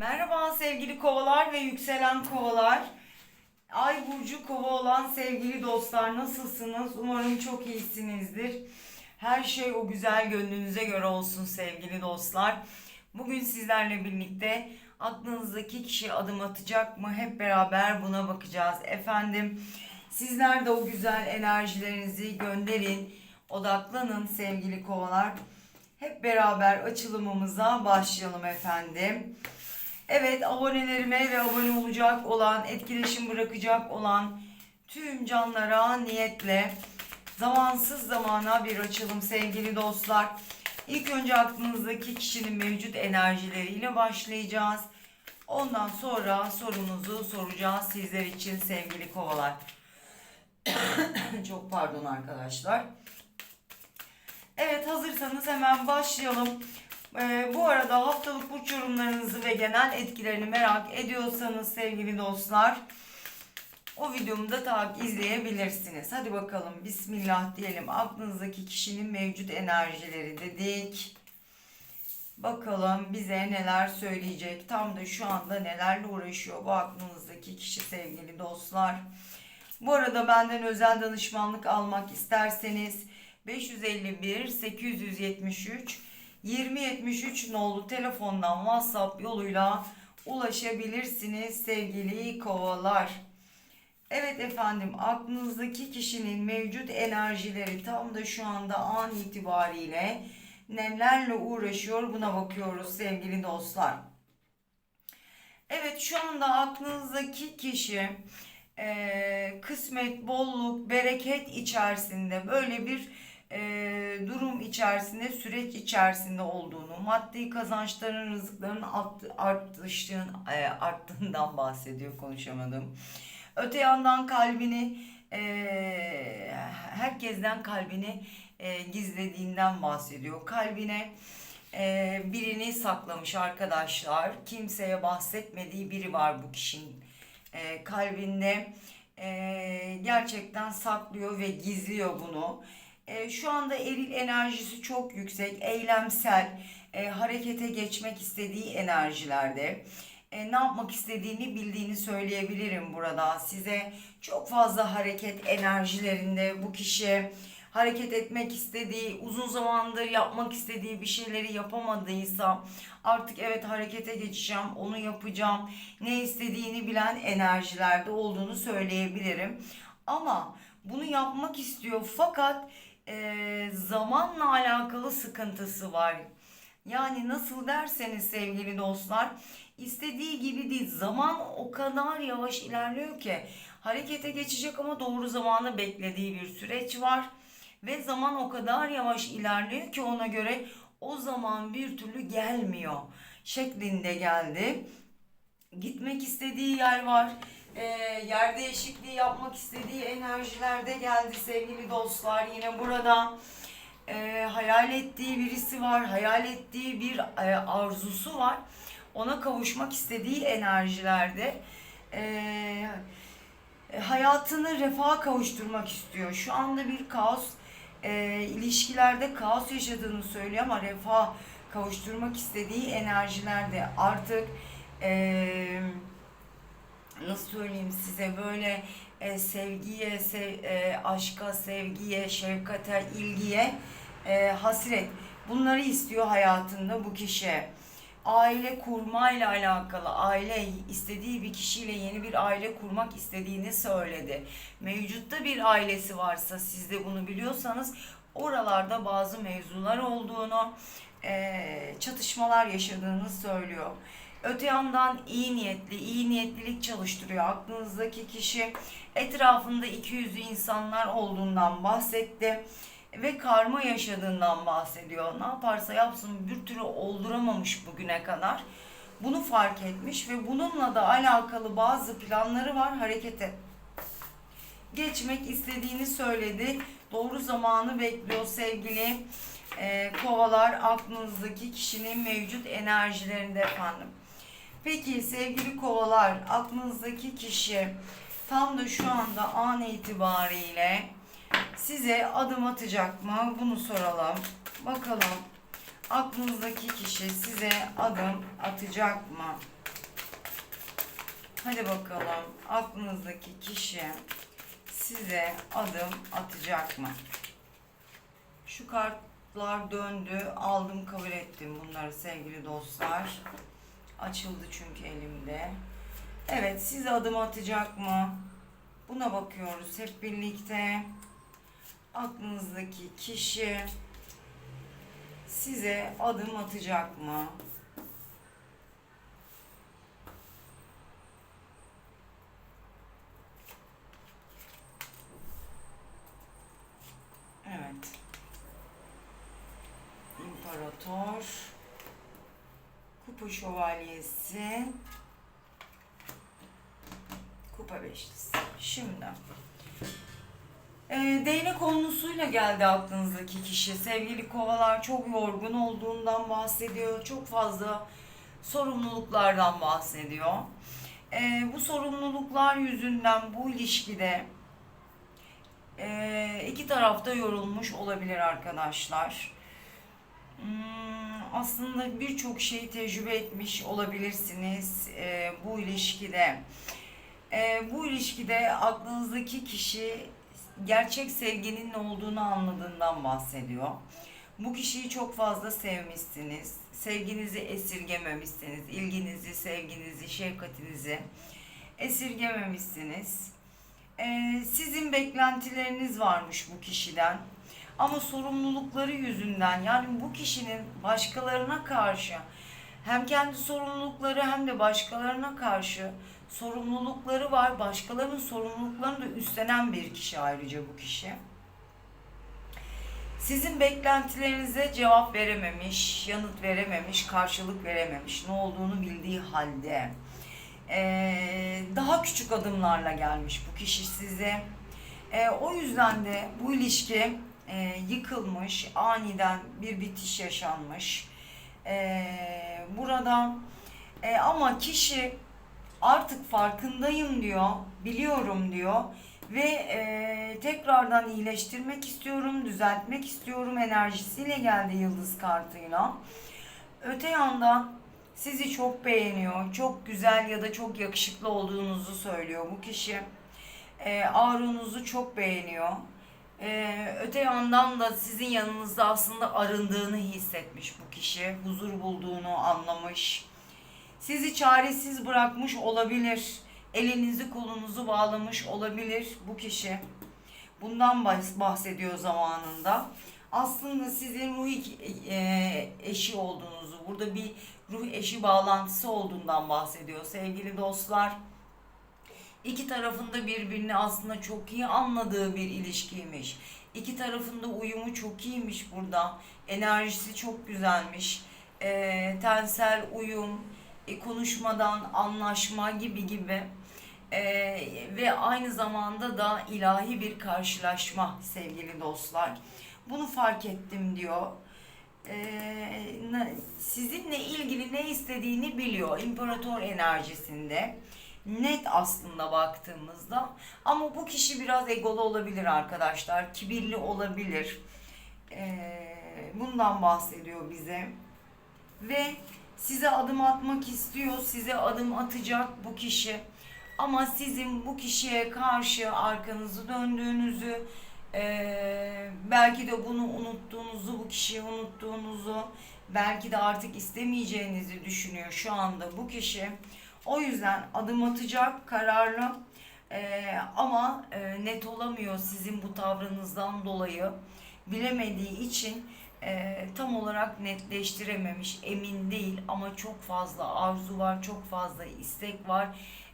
Merhaba sevgili kovalar ve yükselen kovalar. Ay burcu kova olan sevgili dostlar nasılsınız? Umarım çok iyisinizdir. Her şey o güzel gönlünüze göre olsun sevgili dostlar. Bugün sizlerle birlikte aklınızdaki kişi adım atacak mı? Hep beraber buna bakacağız. Efendim sizler de o güzel enerjilerinizi gönderin. Odaklanın sevgili kovalar. Hep beraber açılımımıza başlayalım efendim. Evet abonelerime ve abone olacak olan, etkileşim bırakacak olan tüm canlara niyetle zamansız zamana bir açılım sevgili dostlar. İlk önce aklınızdaki kişinin mevcut enerjileriyle başlayacağız. Ondan sonra sorunuzu soracağız sizler için sevgili kovalar. Çok pardon arkadaşlar. Evet hazırsanız hemen başlayalım. Ee, bu arada haftalık burç yorumlarınızı ve genel etkilerini merak ediyorsanız sevgili dostlar o videomu da takip izleyebilirsiniz. Hadi bakalım bismillah diyelim. Aklınızdaki kişinin mevcut enerjileri dedik. Bakalım bize neler söyleyecek. Tam da şu anda nelerle uğraşıyor bu aklınızdaki kişi sevgili dostlar. Bu arada benden özel danışmanlık almak isterseniz 551 873 2073 nolu telefondan WhatsApp yoluyla ulaşabilirsiniz sevgili kovalar. Evet efendim aklınızdaki kişinin mevcut enerjileri tam da şu anda an itibariyle nelerle uğraşıyor buna bakıyoruz sevgili dostlar. Evet şu anda aklınızdaki kişi e, kısmet, bolluk, bereket içerisinde böyle bir e, durum içerisinde, süreç içerisinde olduğunu, maddi kazançların, rızıkların art, artıştığın, e, arttığından bahsediyor konuşamadım. Öte yandan kalbini, e, herkesten kalbini e, gizlediğinden bahsediyor. Kalbine e, birini saklamış arkadaşlar. Kimseye bahsetmediği biri var bu kişinin e, kalbinde. E, gerçekten saklıyor ve gizliyor bunu. E, şu anda eril enerjisi çok yüksek, eylemsel, e, harekete geçmek istediği enerjilerde. E, ne yapmak istediğini bildiğini söyleyebilirim burada. Size çok fazla hareket enerjilerinde bu kişi hareket etmek istediği, uzun zamandır yapmak istediği bir şeyleri yapamadıysa artık evet harekete geçeceğim, onu yapacağım. Ne istediğini bilen enerjilerde olduğunu söyleyebilirim. Ama bunu yapmak istiyor fakat e, zamanla alakalı sıkıntısı var. Yani nasıl derseniz sevgili dostlar istediği gibi değil. Zaman o kadar yavaş ilerliyor ki harekete geçecek ama doğru zamanı beklediği bir süreç var. Ve zaman o kadar yavaş ilerliyor ki ona göre o zaman bir türlü gelmiyor şeklinde geldi. Gitmek istediği yer var. E, yer değişikliği yapmak istediği enerjilerde geldi sevgili dostlar. Yine burada e, hayal ettiği birisi var. Hayal ettiği bir e, arzusu var. Ona kavuşmak istediği enerjilerde. E, hayatını refaha kavuşturmak istiyor. Şu anda bir kaos e, ilişkilerde kaos yaşadığını söylüyor ama refah kavuşturmak istediği enerjilerde artık e, nasıl söyleyeyim size böyle e, sevgiye, sev, e, aşka, sevgiye, şefkate, ilgiye e, hasret. Bunları istiyor hayatında bu kişi. Aile kurmayla alakalı, aile istediği bir kişiyle yeni bir aile kurmak istediğini söyledi. Mevcutta bir ailesi varsa siz de bunu biliyorsanız oralarda bazı mevzular olduğunu, e, çatışmalar yaşadığını söylüyor. Öte yandan iyi niyetli, iyi niyetlilik çalıştırıyor. Aklınızdaki kişi etrafında iki yüzlü insanlar olduğundan bahsetti ve karma yaşadığından bahsediyor. Ne yaparsa yapsın bir türlü olduramamış bugüne kadar. Bunu fark etmiş ve bununla da alakalı bazı planları var harekete geçmek istediğini söyledi. Doğru zamanı bekliyor sevgili e, kovalar aklınızdaki kişinin mevcut enerjilerinde efendim. Peki sevgili kovalar aklınızdaki kişi tam da şu anda an itibariyle size adım atacak mı? Bunu soralım. Bakalım aklınızdaki kişi size adım atacak mı? Hadi bakalım aklınızdaki kişi size adım atacak mı? Şu kartlar döndü. Aldım kabul ettim bunları sevgili dostlar. Açıldı çünkü elimde. Evet size adım atacak mı? Buna bakıyoruz hep birlikte. Aklınızdaki kişi size adım atacak mı? Evet. İmparator. Kupa şövalyesi. Kupa beşlisi. Şimdi. Ee, değnek konusuyla geldi aklınızdaki kişi. Sevgili kovalar çok yorgun olduğundan bahsediyor. Çok fazla sorumluluklardan bahsediyor. Ee, bu sorumluluklar yüzünden bu ilişkide ee, iki tarafta yorulmuş olabilir arkadaşlar. Hmm, aslında birçok şey tecrübe etmiş olabilirsiniz ee, bu ilişkide. Ee, bu ilişkide aklınızdaki kişi gerçek sevginin ne olduğunu anladığından bahsediyor. Bu kişiyi çok fazla sevmişsiniz. Sevginizi esirgememişsiniz. ilginizi, sevginizi, şefkatinizi esirgememişsiniz. Ee, sizin beklentileriniz varmış bu kişiden. Ama sorumlulukları yüzünden yani bu kişinin başkalarına karşı hem kendi sorumlulukları hem de başkalarına karşı sorumlulukları var. Başkalarının sorumluluklarını da üstlenen bir kişi ayrıca bu kişi. Sizin beklentilerinize cevap verememiş, yanıt verememiş, karşılık verememiş. Ne olduğunu bildiği halde. Ee, daha küçük adımlarla gelmiş bu kişi size. Ee, o yüzden de bu ilişki e, yıkılmış, aniden bir bitiş yaşanmış. Ee, burada e, ama kişi artık farkındayım diyor, biliyorum diyor ve e, tekrardan iyileştirmek istiyorum, düzeltmek istiyorum enerjisiyle geldi yıldız kartıyla. Öte yandan sizi çok beğeniyor, çok güzel ya da çok yakışıklı olduğunuzu söylüyor bu kişi. E, aurunuzu çok beğeniyor. E, öte yandan da sizin yanınızda aslında arındığını hissetmiş bu kişi. Huzur bulduğunu anlamış. Sizi çaresiz bırakmış olabilir. Elinizi kolunuzu bağlamış olabilir bu kişi. Bundan bahs- bahsediyor zamanında. Aslında sizin ruh e, eşi olduğunuzu, burada bir ruh eşi bağlantısı olduğundan bahsediyor sevgili dostlar. İki tarafında birbirini aslında çok iyi anladığı bir ilişkiymiş. İki tarafında uyumu çok iyiymiş burada. Enerjisi çok güzelmiş. E, tensel uyum, e, konuşmadan anlaşma gibi gibi. E, ve aynı zamanda da ilahi bir karşılaşma sevgili dostlar. Bunu fark ettim diyor. Ee, sizinle ilgili ne istediğini biliyor imparator enerjisinde net aslında baktığımızda. Ama bu kişi biraz egolu olabilir arkadaşlar kibirli olabilir. Ee, bundan bahsediyor bize. Ve size adım atmak istiyor size adım atacak bu kişi. Ama sizin bu kişiye karşı arkanızı döndüğünüzü ee, belki de bunu unuttuğunuzu, bu kişiyi unuttuğunuzu, belki de artık istemeyeceğinizi düşünüyor şu anda bu kişi. O yüzden adım atacak, kararlı Ee, ama e, net olamıyor sizin bu tavrınızdan dolayı. Bilemediği için e, tam olarak netleştirememiş, emin değil ama çok fazla arzu var, çok fazla istek var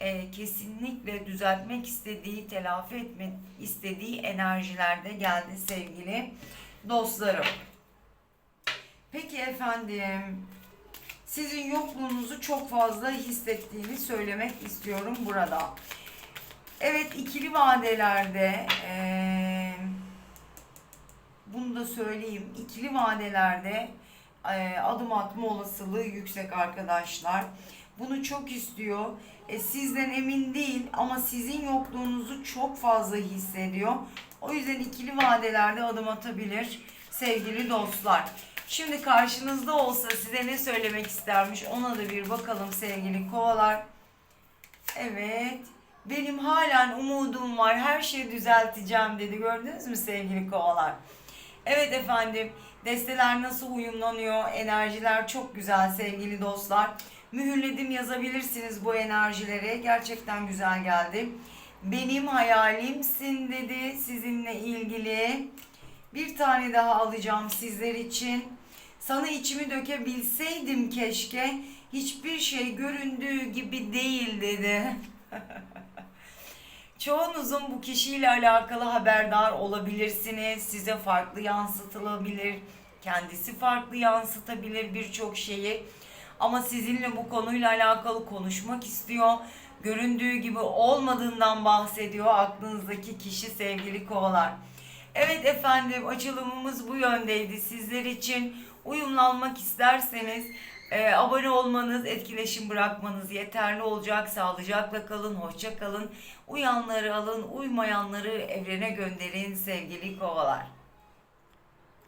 e, kesinlikle düzeltmek istediği, telafi etmek istediği enerjilerde geldi sevgili dostlarım. Peki efendim, sizin yokluğunuzu çok fazla hissettiğini söylemek istiyorum burada. Evet ikili vadelerde eee, bunu da söyleyeyim. İkili vadelerde eee, adım atma olasılığı yüksek arkadaşlar. Bunu çok istiyor. E, sizden emin değil ama sizin yokluğunuzu çok fazla hissediyor. O yüzden ikili vadelerde adım atabilir sevgili dostlar. Şimdi karşınızda olsa size ne söylemek istermiş ona da bir bakalım sevgili kovalar. Evet. Benim halen umudum var. Her şeyi düzelteceğim dedi. Gördünüz mü sevgili kovalar? Evet efendim. Desteler nasıl uyumlanıyor? Enerjiler çok güzel sevgili dostlar. Mühürledim yazabilirsiniz bu enerjileri. Gerçekten güzel geldi. Benim hayalimsin dedi sizinle ilgili. Bir tane daha alacağım sizler için. Sana içimi dökebilseydim keşke. Hiçbir şey göründüğü gibi değil dedi. Çoğunuzun bu kişiyle alakalı haberdar olabilirsiniz. Size farklı yansıtılabilir. Kendisi farklı yansıtabilir birçok şeyi. Ama sizinle bu konuyla alakalı konuşmak istiyor. Göründüğü gibi olmadığından bahsediyor aklınızdaki kişi sevgili kovalar. Evet efendim açılımımız bu yöndeydi. Sizler için uyumlanmak isterseniz e, abone olmanız, etkileşim bırakmanız yeterli olacak. Sağlıcakla kalın, hoşça kalın. Uyanları alın, uymayanları evrene gönderin sevgili kovalar.